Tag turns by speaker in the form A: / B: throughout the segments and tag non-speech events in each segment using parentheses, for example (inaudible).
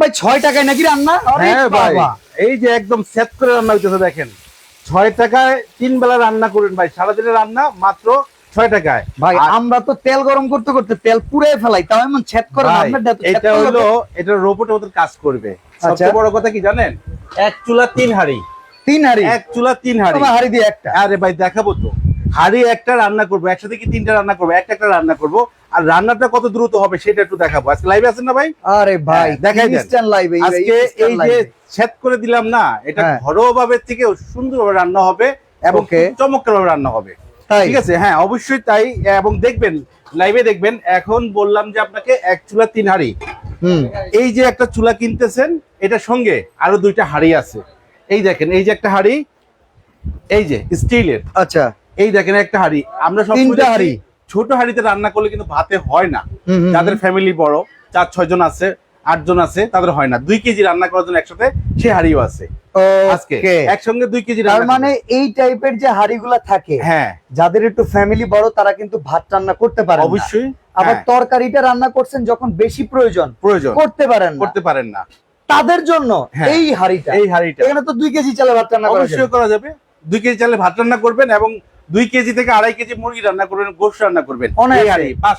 A: ভাই ছয় টাকায় নাকি রান্না?
B: হ্যাঁ ভাই এই যে একদম সেট করে রান্না হইতেছে দেখেন। ছয় টাকায় তিন বেলা রান্না করেন ভাই রান্না মাত্র ছয় টাকায়।
A: ভাই আমরা তো তেল গরম করতে করতে তেল ফেলাই তাও এমন ছেদ করে
B: ভাই,
A: আপনার দাঁত
B: এটা হলো এটা রোবটের মতো কাজ করবে।
A: আচ্ছা।
B: সবচেয়ে বড় কথা কি জানেন? এক চুলা তিন হাড়ি।
A: তিন হাড়ি?
B: এক চুলা তিন হাড়ি।
A: হাড়ি দিয়ে একটা।
B: আরে ভাই দেখাবো তো। হাড়ি একটা রান্না করব একসাথে কি তিনটা রান্না করব একটা একটা রান্না করব আর রান্নাটা কত দ্রুত হবে সেটা একটু দেখাবো। আজকে লাইভে আছেন না ভাই?
A: আরে ভাই
B: হ্যাঁ, দেখাই।
A: ইনস্ট্যান্ট লাইভ
B: আজকে এই যে সেট করে দিলাম না এটা
A: হ্যাঁ।
B: ঘরোয়া ভাবে থেকে সুন্দরভাবে রান্না হবে এবং. চমৎকার ভাবে রান্না হবে। ঠিক আছে? হ্যাঁ অবশ্যই তাই এবং দেখবেন লাইভে দেখবেন এখন বললাম যে আপনাকে এক চুলা তিন হাড়ি। এই যে একটা চুলা কিনতেছেন এটা সঙ্গে আরও দুইটা হাড়ি আছে। এই দেখেন এই যে একটা হাড়ি এই যে স্টিলের
A: আচ্ছা।
B: এই দেখেন একটা হাড়ি। আমরা সব
A: তিনটা হাঁড়ি।
B: ছোট হাড়িতে রান্না করলে কিন্তু ভাতে হয় না। যাদের ফ্যামিলি বড় চার ছয় জন আছে আট জন আছে তাদের হয় না। দুই কেজি রান্না করার জন্য একসাথে সে হাড়িও আছে। আজকে একসঙ্গে দুই কেজি
A: তার মানে এই টাইপের যে হাড়িগুলা থাকে
B: হ্যাঁ।
A: যাদের একটু ফ্যামিলি বড় তারা কিন্তু ভাত রান্না করতে পারে
B: অবশ্যই
A: আবার
B: হ্যাঁ,
A: তরকারিটা রান্না করছেন যখন বেশি প্রয়োজন
B: প্রয়োজন।
A: করতে পারেন
B: করতে পারেন না।
A: তাদের জন্য
B: হ্যাঁ।
A: এই হাড়িটা।
B: এই হাড়িটা।
A: এখানে তো দুই কেজি চালে ভাত রান্না
B: অবশ্যই করা যাবে। দুই কেজি চালে ভাত রান্না করবেন এবং দুই কেজি থেকে আড়াই কেজি মুরগি রান্না করবেন গোশ রান্না করবেন।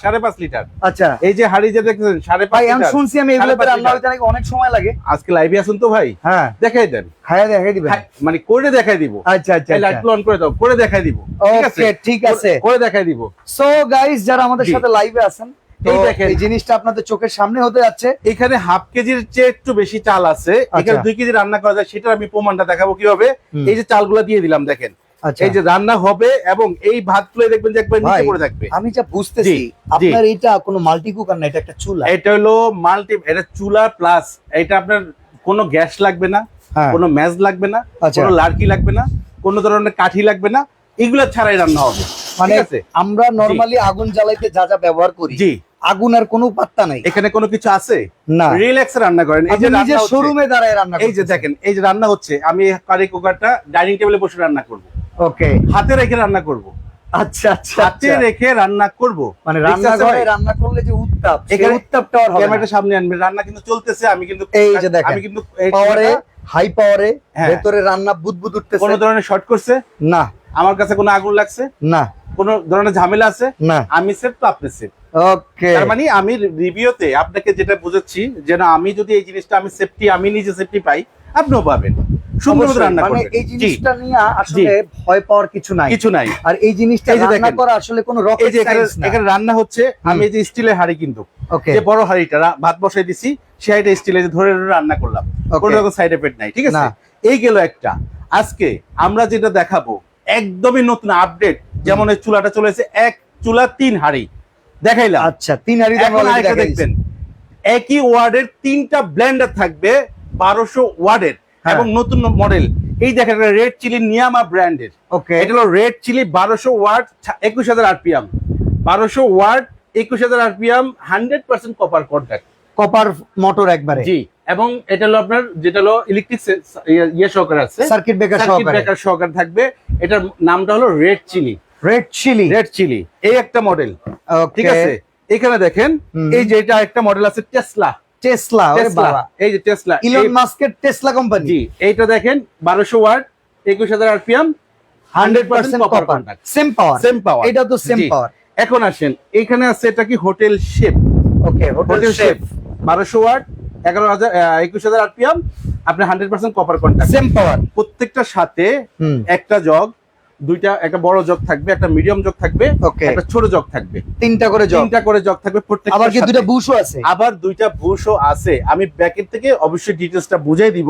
B: সাড়ে পাঁচ লিটার।
A: আচ্ছা।
B: এই যে হাড়ি যে দেখতেছেন সাড়ে পাঁচ
A: শুনছি আমি রান্না হইতে নাকি অনেক সময় লাগে।
B: আজকে লাইভে আসুন তো ভাই?
A: হ্যাঁ।
B: দেখাই দেন।
A: খায়া দেখাই দিবেন।
B: হ্যাঁ, মানে করে দেখাই দিব।
A: আচ্ছা আচ্ছা
B: লাইট অন করে দাও করে দেখাই দিব।
A: ওকে ঠিক আছে?
B: করে- করে দেখাই দিব।
A: সো গাইস যারা আমাদের
B: জি।
A: সাথে লাইভে আছেন
B: এই দেখেন।
A: এই জিনিসটা আপনাদের চোখের সামনে হতে যাচ্ছে।
B: এখানে হাফ কেজির চেয়ে একটু বেশি চাল আছে। এখানে
A: আচ্ছা।
B: দুই কেজি রান্না করা যায় সেটার আমি প্রমাণটা দেখাবো কীভাবে। এই যে চালগুলো দিয়ে দিলাম দেখেন। এই যে রান্না হবে এবং এই ভাতগুলো দেখবেন যে একবার নিচে পড়ে থাকবে।
A: আমি যা বুঝতেছি। আপনার এটা কোনো মাল্টি কুকার না এটা একটা চুলা।
B: এটা হলো মাল্টি এটা চুলা প্লাস এটা আপনার কোনো গ্যাস লাগবে না
A: হ্যাঁ।
B: কোনো ম্যাজ লাগবে না
A: আচ্ছা।
B: কোনো লাড়কি লাগবে না কোনো ধরনের কাঠি লাগবে না এগুলো ছাড়াই রান্না হবে।
A: মানে আমরা নরমালি আগুন জ্বালাইতে যা যা ব্যবহার করি
B: জি।
A: আগুন আর কোনো পাত্তা নাই।
B: এখানে কোনো কিছু আছে?
A: না।
B: রিল্যাক্স রান্না করেন। এই যে
A: নিজের শোরুমে দাঁড়ায় রান্না
B: এই যে দেখেন এই যে রান্না হচ্ছে আমি কারি কুকারটা ডাইনিং টেবিলে বসে রান্না করব।
A: ওকে
B: হাতে রেখে রান্না করব।
A: আচ্ছা আচ্ছা
B: হাতে
A: আচ্ছা।
B: রেখে রান্না করব।
A: মানে রান্নাঘরে রান্না করলে যে উত্তাপ
B: এখানে
A: উত্তাপটা আর হবে
B: ক্যামেরাটা সামনে আনবে রান্না কিন্তু চলতেছে আমি কিন্তু
A: এই যে দেখেন,
B: আমি কিন্তু
A: পাওয়ারে হাই পাওয়ারে। ভেতরে রান্না বুদবুদ উঠতেছে।
B: কোনো ধরনের শর্ট করছে?
A: না।
B: আমার কাছে কোনো আগুন লাগছে?
A: না।
B: কোনো ধরনের ঝামেলা আছে?
A: না।
B: আমি সেফ তো আপনি সেফ
A: ওকে
B: তার মানে আমি রিভিউতে আপনাকে যেটা বুঝাচ্ছি যে না আমি যদি এই জিনিসটা আমি সেফটি আমি নিজে সেফটি পাই আপনিও পাবেন। সুন্দর মতো রান্না
A: মানে
B: করবেন
A: এই জিনিসটা নিয়ে আসলে ভয় পাওয়ার কিছু নাই।
B: কিছু নাই।
A: আর এই জিনিসটা রান্না করা আসলে কোনো রকেট সায়েন্স না।
B: এখানে রান্না হচ্ছে আমি এই যে স্টিলের হাঁড়ি কিন্তু যে বড় হাঁড়িটা ভাত বসাই দিছি সেই হাঁড়িটা স্টিলে ধরে রান্না করলাম. কোনো রকম সাইড এফেক্ট নাই ঠিক আছে? এই গেল একটা। আজকে আমরা যেটা দেখাবো একদমই নতুন আপডেট যেমন এই চুলাটা চলেছে এক চুলা তিন হাঁড়ি। দেখাইলাম।
A: আচ্ছা তিন হাড়ি
B: দেখবেন। একই ওয়ার্ডের তিনটা ব্লেন্ডার থাকবে বারোশো ওয়ার্ডের। এবং নতুন মডেল এই দেখেন রেড চিলি নিয়ামা ব্র্যান্ডের
A: ওকে
B: এটা হলো রেড চিলি বারোশো ওয়ার্ড একুশ হাজার আরপিএম বারোশো ওয়ার্ড একুশ হাজার RPM hundred percent copper contact
A: copper motor একবারে।
B: জি এবং এটা হলো আপনার যেটা হলো ইলেকট্রিক ইয়ে সহকারে আছে।
A: সার্কিট ব্রেকার
B: সার্কিট ব্রেকার সহকারে থাকবে। এটার নামটা হলো red chili
A: red chili
B: red chili এই একটা মডেল ঠিক আছে? এখানে দেখেন এই যে এটা একটা মডেল আছে টেসলা
A: টেসলা ওরে
B: টেসলা
A: বাবা।
B: এই যে টেসলা
A: ইলন মাস্কের টেসলা কোম্পানি
B: জি এইটা দেখেন ওয়াট একুশ হাজার RPM hundred percent copper contact
A: same power
B: same power
A: এটা তো সেম পাওয়ার
B: এখন আসেন এখানে আছে এটা কি hotel shape
A: okay
B: hotel shape watt RPM copper
A: same power
B: প্রত্যেকটার সাথে একটা জগ দুইটা একটা বড় জগ থাকবে একটা মিডিয়াম জগ থাকবে একটা ছোট জগ থাকবে।
A: তিনটা করে জব
B: তিনটা করে জগ থাকবে
A: আবার কি বুশও আছে?
B: আবার দুইটা বুশও আছে। আমি ব্যাকের থেকে অবশ্যই ডিটেলসটা বুঝাই দিব।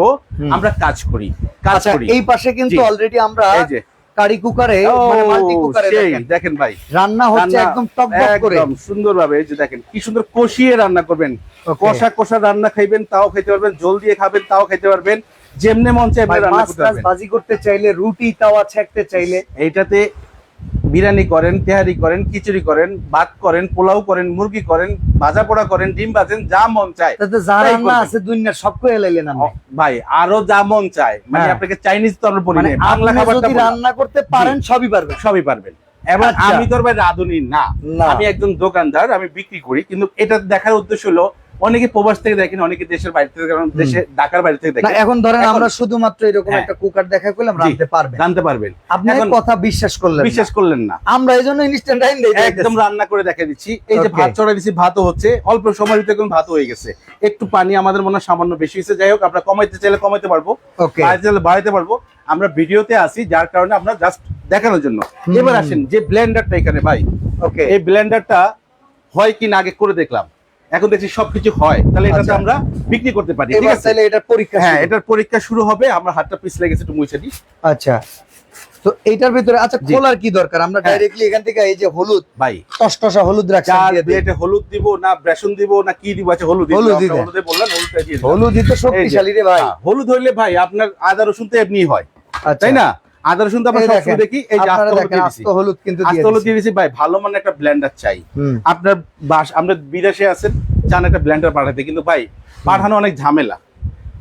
B: আমরা কাজ করি কাজ
A: আচ্ছা
B: করি।
A: এই পাশে কিন্তু অলরেডি আমরা
B: এই যে।
A: কারি কুকারে মানে মাল্টি কুকারে দেখেন।
B: ভাই।
A: রান্না হচ্ছে একদম টক করে।
B: একদম সুন্দরভাবে এই যে দেখেন কি সুন্দর কষিয়ে রান্না করবেন। কষা কষা রান্না খাইবেন তাও খেতে পারবেন জল দিয়ে খাবেন তাও খেতে পারবেন। যেমনে মন চাই
A: মাছ ভাজি করতে চাইলে রুটি তাওয়া ছেঁকতে চাইলে।
B: এইটাতে বিরিয়ানি করেন তেহারি করেন খিচুড়ি করেন ভাত করেন পোলাও করেন মুরগি করেন ভাজা পোড়া করেন ডিম ভাজেন যা মন চায়
A: যা রান্না আছে দুনিয়ার সব কয়ে লাইলেন
B: ভাই আরও যা মন চায়। মানে
A: হ্যাঁ।
B: আপনাকে চাইনিজ তো আমরা বলি
A: মানে
B: বাংলা খাবারটা
A: যদি রান্না করতে পারেন সবই পারবেন।
B: সবই পারবেন। এবং
A: আচ্ছা।
B: আমি তোর ভাই রাঁধুনি না। আমি একজন দোকানদার আমি বিক্রি করি কিন্তু এটা দেখার উদ্দেশ্য হলো অনেকে প্রবাস থেকে দেখেন অনেকে দেশের বাইরে থেকে কারণ দেশে ঢাকার বাইরে থেকে দেখেন।
A: এখন ধরেন আমরা শুধুমাত্র এরকম
B: হ্যাঁ।
A: একটা কুকার দেখা করলাম
B: জি।
A: রাঁধতে পারবেন।
B: জানতে পারবেন।
A: আপনি কথা বিশ্বাস করলেন
B: বিশ্বাস করলেন না।
A: আমরা এই জন্য ইনস্ট্যান্ট টাইম দিই
B: একদম রান্না করে দেখা দিচ্ছি। এই যে ভাত চড়া দিচ্ছি ভাতও হচ্ছে। অল্প সময়ের ভিতরে কিন্তু ভাত হয়ে গেছে। একটু পানি আমাদের মনে হয় সামান্য বেশি হয়েছে। যাই হোক আমরা কমাইতে চাইলে কমাইতে পারব। বাড়াইতে চাইলে বাড়াইতে পারব। আমরা ভিডিওতে আসি যার কারণে আমরা জাস্ট দেখানোর জন্য। এবার আসেন যে ব্লেন্ডারটা এখানে ভাই।
A: ওকে
B: এই ব্লেন্ডারটা হয় কি না আগে করে দেখলাম। এখন দেখছি সবকিছু হয় তাহলে এটাতে
A: আচ্ছা।
B: আমরা বিক্রি করতে পারি ঠিক আছে
A: তাহলে এটার পরীক্ষা
B: হ্যাঁ এটার পরীক্ষা শুরু হবে আমরা হাতটা পিছলে গেছে একটু মুছে দিই
A: আচ্ছা তো এইটার ভিতরে আচ্ছা। খোলার কি দরকার আমরা
B: হ্যাঁ।
A: ডাইরেক্টলি এখান থেকে এই যে হলুদ
B: ভাই
A: টসটসা হলুদ দিয়ে দিই।
B: হলুদ দিব না বেসন দিব না কি দিব আছে হলুদ দিব
A: হলুদ।
B: হলুদে বললেন হলুদটা দিয়ে দিলাম।
A: হলুদই তো শক্তিশালী রে ভাই
B: হ্যাঁ, হলুদ হইলে ভাই আপনার আদা রসুন তো এমনি হয়
A: আচ্ছা
B: তাই না আদা রসুন তো আমরা সবসময় দেখি এই যে আস্ত হলুদ
A: দেখেন আস্ত হলুদ কিন্তু
B: আস্ত হলুদ
A: দিছি।
B: দিয়ে দিছি ভাই ভালো মানে একটা ব্লেন্ডার চাই। আপনার বাস আমরা বিদেশে আছেন চান একটা ব্ল্যান্ডার পাঠাতে কিন্তু ভাই পাঠানো অনেক ঝামেলা।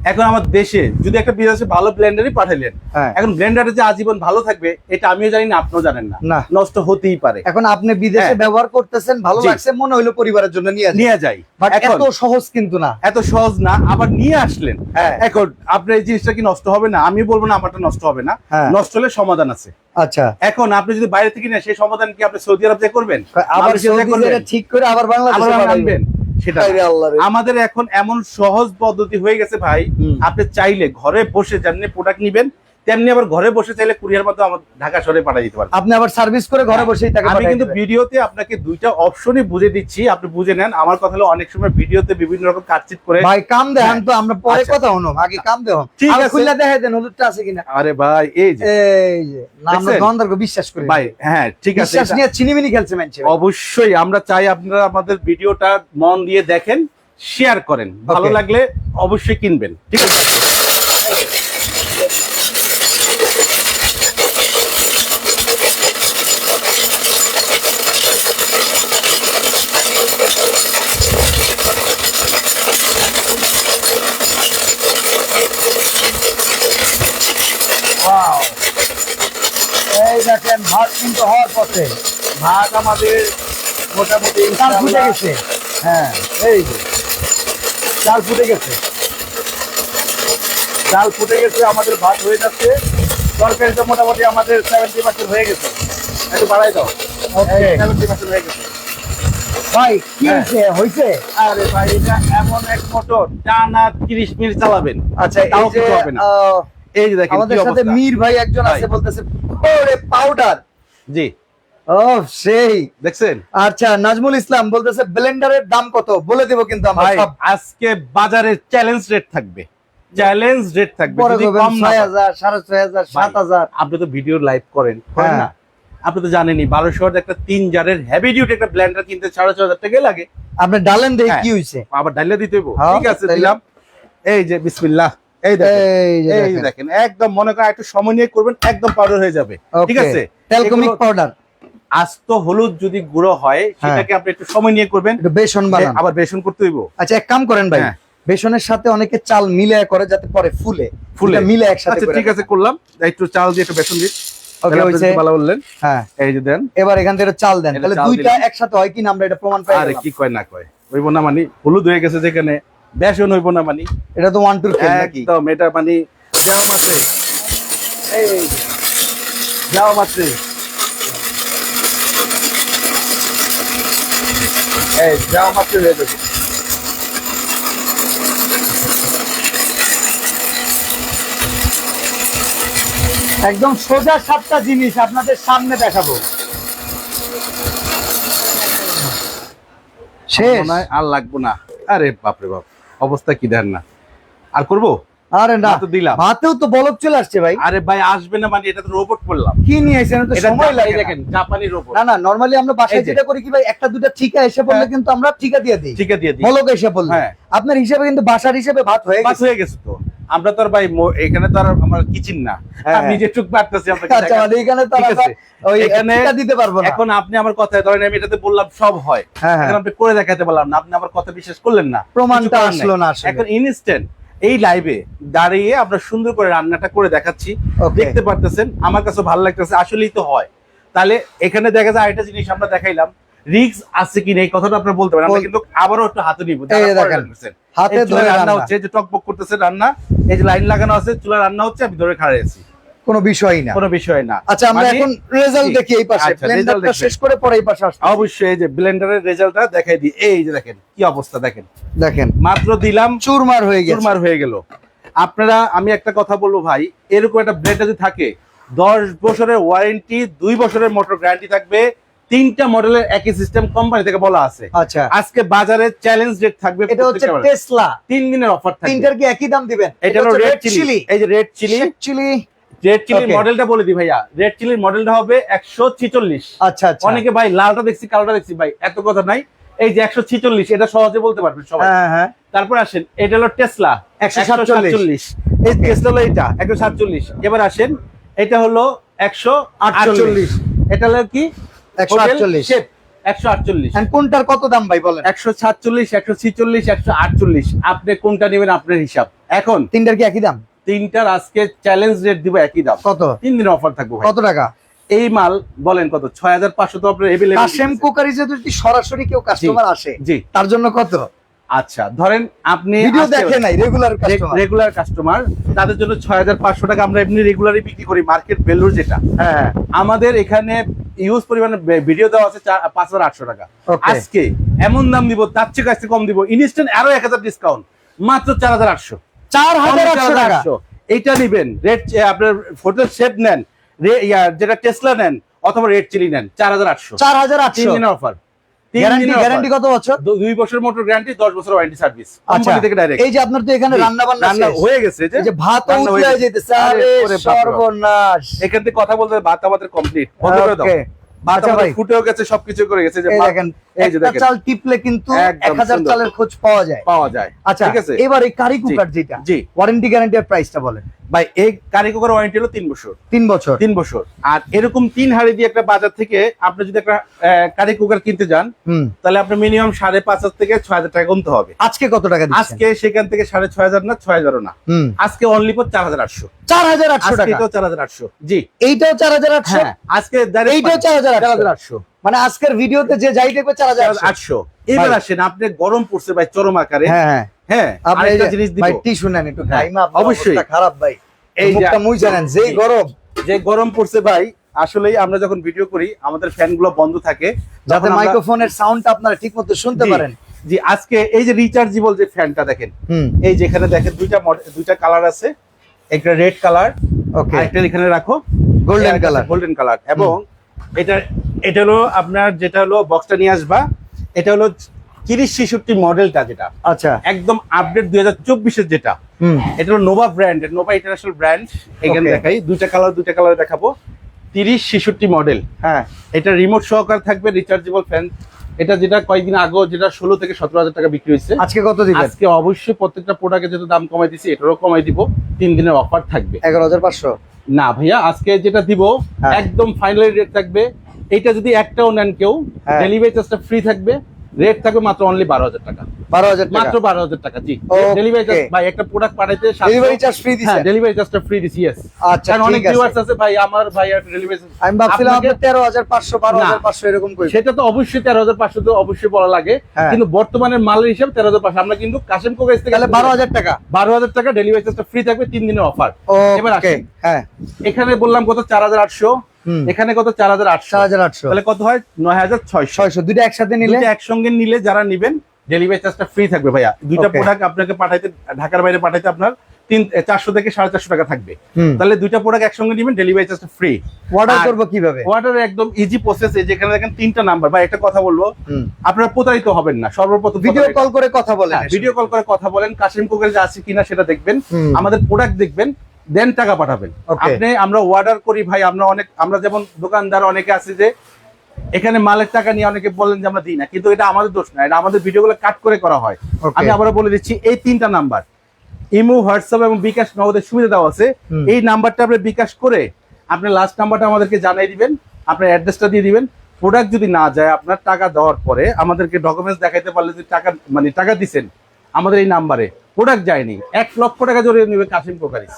B: এখন আমার দেশে যদি একটা বিদেশে ভালো ব্লেন্ডারই পাঠালেন
A: হ্যাঁ।
B: এখন ব্লেন্ডারে যে আজীবন ভালো থাকবে এটা আমিও জানি না আপনিও জানেন না। নষ্ট হতেই পারে।
A: এখন আপনি বিদেশে
B: হ্যাঁ।
A: ব্যবহার করতেছেন ভালো লাগছে মনে হইল পরিবারের জন্য নিয়ে
B: নিয়ে যাই।
A: এত সহজ কিন্তু না।
B: এত সহজ না আবার নিয়ে আসলেন।
A: হ্যাঁ।
B: এখন আপনার এই জিনিসটা কি নষ্ট হবে না? আমি বলব না আমারটা নষ্ট হবে না। নষ্ট হলে সমাধান আছে।
A: আচ্ছা।
B: এখন আপনি যদি বাইরে থেকে নেন সেই সমাধান কি আপনি সৌদি আরব যে করবেন?
A: আবার? থেকে ঠিক করে আবার বাংলাদেশে
B: আনবেন। সেটা। আমাদের এখন এমন সহজ পদ্ধতি হয়ে গেছে ভাই আপনি চাইলে ঘরে বসে যেমনি প্রোডাক্ট নিবেন তেমনি আবার ঘরে বসে চাইলে কুরিয়ার মাধ্যমে আমার ঢাকা শহরে পাঠিয়ে দিতে পারবেন।
A: আপনি আবার সার্ভিস করে ঘরে বসেই টাকা
B: আমি কিন্তু। ভিডিওতে আপনাকে দুইটা অপশনই বুঝে দিচ্ছি আপনি বুঝে নেন। আমার কথা হলো অনেক সময় ভিডিওতে বিভিন্ন রকম কাটচিট করে
A: ভাই কাম দেখান তো আমরা পরে
B: আচ্ছা।
A: কথা হনো আগে কাম দেখান
B: ঠিক আছে।
A: খুললা দেখাই দেন হলুদটা আছে কিনা?
B: আরে ভাই এই যে।
A: এই যে আমরা? দোকানদারকে বিশ্বাস করি
B: ভাই হ্যাঁ ঠিক আছে
A: বিশ্বাস নিয়ে চিনিমিনি খেলছে মানছে
B: অবশ্যই আমরা চাই আপনারা আমাদের ভিডিওটা মন দিয়ে দেখেন শেয়ার করেন। ভালো লাগলে অবশ্যই কিনবেন ঠিক আছে
A: Wow! এই দেখেন ভাত কিন্তু হওয়ার পথে।
B: ভাত আমাদের মোটামুটি
A: চাল ফুটে গেছে। হ্যাঁ এই যে চাল ফুটে গেছে।
B: চাল ফুটে গেছে আমাদের ভাত হয়ে যাচ্ছে। তরকারিটা মোটামুটি আমাদের সেভেন্টি পার্সেন্ট হয়ে গেছে। একটু বাড়াই দাও। সেভেন্টি পার্সেন্ট হয়ে গেছে।
A: ভাই কি
B: হ্যাঁ।
A: হয়েছে? হয়েছে?
B: আরে ভাই এটা এমন এক মোটর টানা তিরিশ মিনিট চালাবেন।
A: আচ্ছা এই যে
B: এই যে দেখেন
A: আমাদের সাথে মীর ভাই একজন। আছে বলতেছে ওরে পাউডার
B: জি।
A: ও সেই।
B: দেখছেন?
A: আচ্ছা নাজমুল ইসলাম বলতেছে ব্লেন্ডারের দাম কত? বলে দেবো কিন্তু আমরা
B: আজকে বাজারে চ্যালেঞ্জ রেট থাকবে। চ্যালেঞ্জ রেট থাকবে। যদি কম আপনি তো ভিডিও লাইভ করেন করেন
A: হ্যাঁ।
B: না? আপনি তো জানেনই বারো শহর একটা তিন জারের হেভি ডিউটি একটা ব্লেন্ডার কিনতে সাড়ে ছয় হাজার টাকা লাগে।
A: আপনি ডালেন দেখে
B: হ্যাঁ।
A: কি হয়েছে
B: আবার ডাইলে দিতে হইবো।
A: হ্যাঁ,
B: ঠিক আছে দিলাম। এই যে বিসমিল্লাহ। এই দেখেন।
A: এই। দেখেন।
B: একদম মনে করেন একটু সময় নিয়ে করবেন একদম পাউডার হয়ে যাবে। ঠিক আছে?
A: পাউডার
B: আস্ত হলুদ যদি গুঁড়ো হয় সেটাকে আপনি একটু সময় নিয়ে করবেন।
A: বেসন বানান।
B: আবার বেসন করতে হইব।
A: আচ্ছা এক কাম করেন ভাই
B: হ্যাঁ।
A: বেসনের সাথে অনেকে চাল মিলে করে যাতে পরে ফুলে।
B: ফুলে।
A: মিলে একসাথে
B: আচ্ছা ঠিক আছে করলাম। একটু চাল দিয়ে একটু বেসন দিই।
A: হ্যাঁ। এবার এখান থেকে চাল দেন। তাহলে দুইটা একসাথে হয় কি না আমরা এটা প্রমাণ পাই
B: আরে কি কয় না কয়। হইব না মানি হলুদ হয়ে গেছে যেখানে বেসন হইব না মানি।
A: এটা তো ওয়ান
B: একদম এটা মানে এই যাও মাছে এই যাও মাছে হয়ে যাবে
A: একদম সোজা সাতটা জিনিস আপনাদের সামনে দেখাবো। শেষ।
B: আর লাগবো না। আরে বাপরে বাপ অবস্থা কি দেন না। আর করব?
A: আরে না
B: তো দিলাম।
A: তো বলক চলে আসছে ভাই।
B: আরে ভাই আসবে না মানে এটা তো রোবট করলাম
A: কি নিয়ে এসেছেন তো সময় লাগে দেখেন
B: জাপানি রোবট
A: না না নরমালি আমরা বাসায় যেটা করি কি ভাই একটা দুটা ঠিকা এসে পড়লে
B: হ্যাঁ।
A: কিন্তু আমরা ঠিকা দিয়ে দিই।
B: ঠিক দিয়ে দিই।
A: বলক এসে পড়লে।
B: হ্যাঁ।
A: আপনার হিসাবে কিন্তু বাসার হিসেবে ভাত হয়ে গেছে।
B: হয়ে গেছে তো। আমরা তো আর ভাই এখানে তো আর আমার কিচেন না।
A: হ্যাঁ।
B: আমি যে টুক পারতেছি
A: আচ্ছা এখানে তো। ওই
B: এখানে
A: দিতে পারব না।
B: এখন আপনি আমার কথায় ধরেন আমি এটাতে বললাম সব হয়।
A: হ্যাঁ হ্যাঁ।
B: এখন আপনি করে দেখাতে বললাম না। আপনি আমার কথা বিশ্বাস করলেন না।
A: প্রমাণটা। আসলো না
B: এখন ইনস্ট্যান্ট এই লাইভে দাঁড়িয়ে আমরা সুন্দর করে রান্নাটা করে দেখাচ্ছি। দেখতে পারতেছেন আমার কাছে ভালো লাগতেছে আসলেই তো হয়। তাহলে এখানে দেখা যায় আরেকটা জিনিস আমরা দেখাইলাম রিক্স আছে কিনা এই কথাটা আপনারা বলতে পারেন আমরা কিন্তু আবারও একটু হাতে নিব
A: হাতে ধরে
B: রান্না হচ্ছে যে টকবক করতেছে রান্না এই যে লাইন লাগানো আছে চুলা রান্না হচ্ছে আমি ধরে খাড়াই আছি
A: কোনো বিষয় না।
B: কোনো বিষয় না।
A: আচ্ছা আমরা
B: মানে-
A: এখন রেজাল্ট দেখি এই পাশে।
B: আচ্ছা,
A: ব্লেন্ডারটা শেষ করে পরে এই পাশে আসতে
B: অবশ্যই এই যে ব্লেন্ডারের রেজাল্টটা দেখাই দিই। এই যে দেখেন কি অবস্থা দেখেন।
A: দেখেন।
B: মাত্র দিলাম
A: চুরমার হয়ে গেছে।
B: চুরমার হয়ে গেল। আপনারা আমি একটা কথা বলব ভাই এরকম একটা ব্লেড যদি থাকে দশ বছরের ওয়ারেন্টি দুই বছরের মোটর গ্যারান্টি থাকবে তিনটা মডেলের একই সিস্টেম কোম্পানি থেকে বলা আছে।
A: আচ্ছা।
B: আজকে বাজারে চ্যালেঞ্জ রেট থাকবে
A: এটা হচ্ছে টেসলা
B: তিন দিনের অফার থাকবে।
A: তিনটার কি একই দাম দিবেন?
B: এটা হলো রেড চিলি এই যে রেড চিলি
A: চিলি
B: রেড চিলির. মডেলটা বলে দিই ভাইয়া। রেড চিলির মডেলটা হবে একশো ছিচল্লিশ।
A: আচ্ছা আচ্ছা।
B: অনেকে ভাই লালটা দেখছি কালোটা দেখছি ভাই এত কথা নাই। এই যে একশো ছিচল্লিশ এটা সহজে বলতে পারবেন সবাই।
A: হ্যাঁ হ্যাঁ।
B: তারপর আসেন এটা হলো টেসলা
A: 147
B: এই টেসলা হলো এটা একশো সাতচল্লিশ। এবার আসেন এটা হলো একশো আটচল্লিশ। এটা হলো কি?
A: 148
B: একশো আটচল্লিশ।
A: And কোনটার কত দাম ভাই বলেন?
B: একশো সাতচল্লিশ একশো ছিচল্লিশ একশো আটচল্লিশ। আপনি কোনটা নেবেন আপনার হিসাব। এখন
A: তিনটার কি একই দাম?
B: তিনটার আজকে চ্যালেঞ্জ রেট দিব একই দাম।
A: কত?
B: তিন দিন অফার থাকব
A: কত টাকা?
B: এই মাল বলেন কত? ছয় হাজার পাঁচশো তো আপনার এভেলেবল
A: কাশেম কুকারি যদি সরাসরি কেউ কাস্টমার আসে
B: জি।
A: তার জন্য কত?
B: আচ্ছা ধরেন আপনি
A: ভিডিও
B: আজকে-
A: নাই রেগুলার কাস্টমার
B: রেগুলার কাস্টমার তাদের জন্য ছয় হাজার পাঁচশো টাকা আমরা এমনি রেগুলারই বিক্রি করি মার্কেট ভ্যালুর যেটা।
A: হ্যাঁ
B: আমাদের এখানে ইউজ পরিমাণে ভিডিও দেওয়া আছে চা- পাঁচ হাজার আটশো টাকা।
A: Okay.
B: আজকে এমন দাম দিব তার চেয়ে কাছে কম দিব ইনস্ট্যান্ট আরও এক হাজার ডিসকাউন্ট মাত্র চার হাজার আটশো।
A: চার হাজার আটশো টাকা।
B: এইটা নিবেন। রেড আপনার শেপ নেন। যেটা টেসলা নেন অথবা রেড চিলি নেন। চার হাজার আটশো।
A: চার হাজার আটশো।
B: অফার
A: গ্যারান্টি
B: দিনের
A: গ্যারান্টি
B: offer।
A: কত বছর?
B: দুই বছর মোটর গ্যারান্টি দশ বছর ওয়ারেন্টি সার্ভিস
A: আচ্ছা।
B: থেকে ডাইরেক্ট
A: এই যে আপনার তো এখানে রান্না বান্না
B: রান্না হয়ে গেছে যে
A: যে ভাত
B: রান্না গেছে।
A: যেতেছে।
B: আরে,
A: আরে
B: ওরে বাপ রে বাপ।
A: সর্বনাশ।
B: এখান থেকে কথা বলতে ভাত আমাদের কমপ্লিট বন্ধ করে দাও। ভাত
A: আচ্ছা।
B: ফুটেও গেছে সবকিছু করে গেছে। যে
A: দেখেন একটা চাল টিপলে কিন্তু
B: 1000
A: চালের খোঁজ পাওয়া যায়।
B: পাওয়া যায়।
A: আচ্ছা
B: ঠিক আছে?
A: এবার এই কারি কুকার যেটা ওয়ারেন্টি গ্যারান্টি আর প্রাইসটা বলেন।
B: ভাই এই কারি কুকার ওয়ারেন্টি হলো তিন বছর।
A: তিন বছর।
B: তিন বছর। আর এরকম তিন হাড়ি দিয়ে একটা বাজার থেকে আপনি যদি একটা কারি কুকার কিনতে যান তাহলে আপনি মিনিমাম 5500 থেকে 6000 টাকা গুনতে হবে।
A: আজকে কত টাকা
B: আজকে সেখান থেকে 6500 না 6000 না। আজকে অনলি
A: ফর 4800
B: 4800
A: টাকা?
B: চার হাজার আটশো। জি।
A: এইটাও
B: 4800 আজকে
A: এইটাও চার হাজার আটশো।
B: হ্যাঁ,
A: মানে আজকের ভিডিওতে যে যাই দেখবে চার হাজার আটশো।
B: এবার আসেন আপনি গরম পড়ছে ভাই চরম আকারে।
A: হ্যাঁ হ্যাঁ।
B: হ্যাঁ আরেকটা জিনিস দিব।
A: ভাই টিস্যু নেন একটু
B: হ্যাঁ,
A: টাইম
B: অবশ্যই।
A: খারাপ ভাই।
B: এই
A: মুখটা মুই জানেন যেই গরম।
B: যে গরম পড়ছে ভাই আসলেই আমরা যখন ভিডিও করি আমাদের ফ্যানগুলো বন্ধ থাকে।
A: যাতে মাইক্রোফোনের সাউন্ডটা আপনারা ঠিক মতো শুনতে পারেন।
B: জি আজকে এই যে রিচার্জেবল যে ফ্যানটা দেখেন
A: হুম।
B: এই যেখানে দেখেন দুইটা মডেল দুইটা কালার আছে একটা রেড কালার
A: ওকে
B: আরেকটা এখানে রাখো।
A: গোল্ডেন কালার
B: গোল্ডেন কালার এবং এটা এটা হলো আপনার যেটা হলো বক্সটা নিয়ে আসবা। এটা হলো তিরিশ ছেষট্টি মডেলটা যেটা।
A: আচ্ছা।
B: একদম আপডেট দুই হাজার চব্বিশের যেটা। এটা হলো Nova brand Nova international brand এখানে দেখাই দুইটা কালার দুইটা কালার দেখাবো। তিরিশ ছেষট্টি মডেল
A: হ্যাঁ।
B: এটা রিমোট সহকার থাকবে রিচার্জেবল ফ্যান এটা যেটা কয়েকদিন আগে যেটা ষোলো থেকে সতেরো হাজার টাকা বিক্রি হয়েছে।
A: আজকে কত দিন
B: আজকে অবশ্যই প্রত্যেকটা প্রোডাক্টে যেটা দাম কমাই দিছি এটারও কমাই দিব। তিন দিনের অফার থাকবে।
A: এগারো হাজার পাঁচশো?
B: না ভাইয়া আজকে যেটা দিব
A: হ্যাঁ।
B: একদম ফাইনাল রেট থাকবে এটা যদি একটাও নেন কেউ। ডেলিভারি চার্জটা ফ্রি থাকবে রেট থাকবে মাত্র অনলি বারো হাজার টাকা।
A: বারো হাজার
B: মাত্র বারো হাজার টাকা জি। ডেলিভারি চার্জ ভাই একটা প্রোডাক্ট পাঠাইতে
A: ডেলিভারি চার্জ ফ্রি দিচ্ছেন
B: ডেলিভারি চার্জটা ফ্রি দিছি yes
A: আচ্ছা
B: অনেক ভিউয়ার্স আছে ভাই আমার ভাই একটা ডেলিভারি
A: আমি ভাবছিলাম
B: আপনাকে-
A: আপনার তেরো হাজার পাঁচশো বারো হাজার পাঁচশো এরকম করে
B: সেটা তো অবশ্যই তেরো হাজার পাঁচশো তো অবশ্যই বলা লাগে।
A: হ্যাঁ।
B: কিন্তু বর্তমানের মালের হিসাব তেরো হাজার পাঁচশো। আমরা কিন্তু কাশেম কোকেস থেকে
A: তাহলে বারো হাজার টাকা।
B: বারো হাজার টাকা ডেলিভারি চার্জটা ফ্রি থাকবে তিন দিনের অফার এবার আসেন।
A: হ্যাঁ।
B: এখানে বললাম কত? চার হাজার আটশো। এখানে কত? চার হাজার আটশো।
A: হাজার আটশো।
B: তাহলে কত হয়? নয় হাজার ছয়শো।
A: ছয়শো। দুইটা একসাথে নিলে?
B: একসঙ্গে নিলে যারা নিবেন ডেলিভারি চার্জটা ফ্রি থাকবে ভাইয়া। দুইটা প্রোডাক্ট আপনাকে পাঠাইতে ঢাকার বাইরে পাঠাইতে আপনার তিন চারশো থেকে সাড়ে চারশো টাকা থাকবে। তাহলে দুইটা প্রোডাক্ট একসঙ্গে নিবেন ডেলিভারি চার্জটা ফ্রি
A: অর্ডার করব কীভাবে?
B: ওয়াটার একদম ইজি প্রসেস যেখানে দেখেন তিনটা নাম্বার বা একটা কথা বলব। আপনারা প্রতারিত হবেন না সর্বপ্রথম
A: ভিডিও কল করে কথা বলেন
B: ভিডিও কল করে কথা বলেন কাশিম কোকের যে আছে কিনা সেটা দেখবেন। আমাদের প্রোডাক্ট দেখবেন। দেন টাকা পাঠাবেন। আপনি আমরা অর্ডার করি ভাই আমরা অনেক আমরা যেমন দোকানদার অনেকে আছে যে এখানে মালের টাকা নিয়ে অনেকে বলেন যে আমরা দিই না কিন্তু এটা আমাদের দোষ না এটা আমাদের ভিডিওগুলো কাট করে করা হয়. আমি আবারও বলে দিচ্ছি এই তিনটা নাম্বার ইমো হোয়াটসঅ্যাপ এবং বিকাশ নগদের সুবিধা দেওয়া আছে। এই নাম্বারটা আপনি বিকাশ করে আপনার লাস্ট নাম্বারটা আমাদেরকে জানিয়ে দিবেন আপনার অ্যাড্রেসটা দিয়ে দিবেন। প্রোডাক্ট যদি না যায় আপনার টাকা দেওয়ার পরে আমাদেরকে ডকুমেন্টস দেখাইতে পারলে যে টাকা মানে টাকা দিছেন আমাদের এই নাম্বারে প্রোডাক্ট যায়নি। এক লক্ষ টাকা জড়িয়ে নেবে কাশিম কোকারিস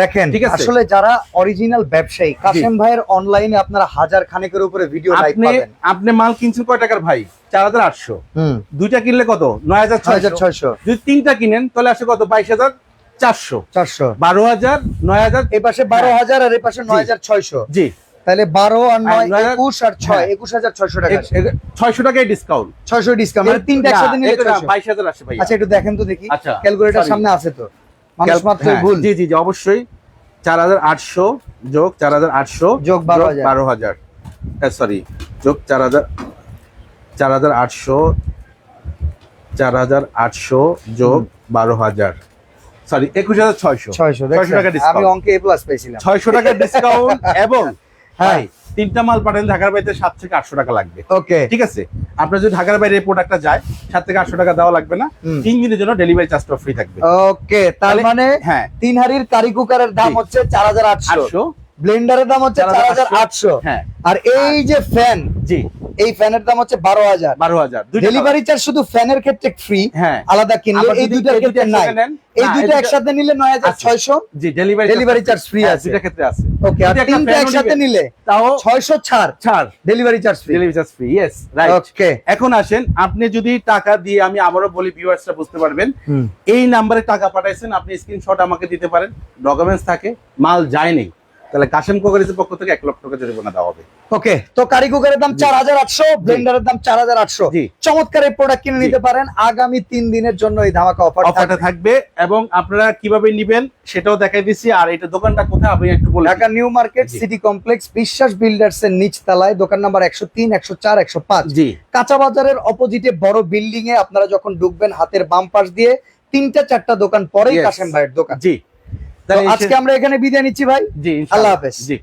A: দেখেন আসলে যারা অরিজিনাল ব্যবসায়ী কাশেম ভাইয়ের অনলাইনে আপনারা হাজার খানেকের উপরে ভিডিও
B: আপনি
A: পাবেন।
B: আপনি মাল কিনছেন কয় টাকার ভাই? চার হাজার আটশো।
A: হুম।
B: দুইটা কিনলে কত? নয় হাজার
A: ছয় হাজার
B: ছয়শো।
A: ছয়শো।
B: যদি তিনটা কিনেন তাহলে আসে কত? বাইশ হাজার চারশো।
A: চারশো।
B: বারো হাজার নয় হাজার
A: এই পাশে বারো হাজার আর এই পাশে নয় হাজার ছয়শো।
B: জি।
A: তাহলে বারো আর নয় একুশ আর ছয়
B: হ্যাঁ।
A: একুশ হাজার ছয়শো টাকা
B: ছয়শো টাকায় ডিসকাউন্ট
A: ছয়শো ডিসকাউন্ট মানে তিনটা একসাথে নিলে
B: বাইশ হাজার আসে ভাই
A: আচ্ছা একটু দেখেন তো দেখি।
B: আচ্ছা,
A: ক্যালকুলেটর
B: sorry।
A: সামনে আছে তো। মানুষ মাত্র
B: হ্যাঁ,
A: ভুল।
B: জি জি জি অবশ্যই। চার হাজার আটশো যোগ চার হাজার আটশো
A: যোগ বারো।
B: বারো হাজার। সরি যোগ চার হাজার চার হাজার আটশো চার হাজার আটশো যোগ বারো হাজার। সরি একুশ হাজার ছয়শো।
A: ছয়শো
B: টাকা
A: আমি অঙ্কে এ প্লাস পেয়েছিলাম।
B: ছয়শো টাকা ডিসকাউন্ট (laughs) এবং
A: হ্যাঁ।
B: তিনটা মাল পাঠান ঢাকার বাইরে সাত থেকে আটশো টাকা লাগবে।
A: ওকে।
B: ঠিক আছে? আপনার যদি ঢাকার বাইরে প্রোডাক্টটা যায় সাত থেকে আটশো টাকা দেওয়া লাগবে না। তিন দিনের জন্য ডেলিভারি চার্জটা ফ্রি থাকবে।
A: ওকে তার
B: তাহলে-
A: মানে
B: হ্যাঁ।
A: তিন হাড়ির কারি কুকারের দাম হচ্ছে চার হাজার আটশো ব্লেন্ডারের দাম হচ্ছে চার হাজার আটশো।
B: হ্যাঁ।
A: আর এই যে ফ্যান
B: জি।
A: এই ফ্যানের দাম হচ্ছে বারো হাজার।
B: বারো হাজার।
A: ডেলিভারি চার্জ শুধু ফ্যানের ক্ষেত্রে ফ্রি
B: হ্যাঁ।
A: আলাদা কিনলে এই দুইটার ক্ষেত্রে নাই। এই দুইটা একসাথে নিলে নয় হাজার ছয়শো।
B: জি ডেলিভারি
A: Delivery charge free আছে।
B: দুইটা ক্ষেত্রে আছে।
A: ওকে আর তিনটা একসাথে নিলে
B: তাও
A: ছয়শো ছাড়।
B: ছাড়।
A: Delivery charge free
B: delivery charge free yes right
A: okay
B: এখন আসেন আপনি যদি টাকা দিয়ে আমি আবারও বলি ভিউয়ার্সরা বুঝতে পারবেন এই নাম্বারে টাকা পাঠাইছেন আপনি স্ক্রিনশট আমাকে দিতে পারেন। ডকুমেন্টস থাকে মাল যায়নি তাহলে কাশেম কোকারিজের পক্ষ থেকে এক লক্ষ টাকা জরিমানা দেওয়া হবে।
A: ওকে তো কারি কুকারের দাম চার হাজার আটশো ব্লেন্ডারের দাম চার হাজার আটশো। চমৎকার এই প্রোডাক্ট কিনে নিতে পারেন। আগামী তিন দিনের জন্য এই ধামাকা অফার
B: অফারটা থাকবে। এবং আপনারা কীভাবে নিবেন সেটাও দেখাই দিচ্ছি। আর এটা দোকানটা কোথায় আপনি একটু বলে
A: Dhaka new market city complex Biswas builders এর নিচ তলায় দোকান নাম্বার একশো তিন একশো চার একশো পাঁচ।
B: জি।
A: কাঁচা বাজারের অপোজিটে বড় বিল্ডিং এ আপনারা যখন ঢুকবেন হাতের বাম পাশ দিয়ে তিনটা চারটা দোকান পরেই. কাশেম ভাইয়ের দোকান।
B: জি।
A: আজকে আমরা এখানে বিদায় নিচ্ছি ভাই।
B: জি
A: আল্লাহ হাফেজ।
B: জি।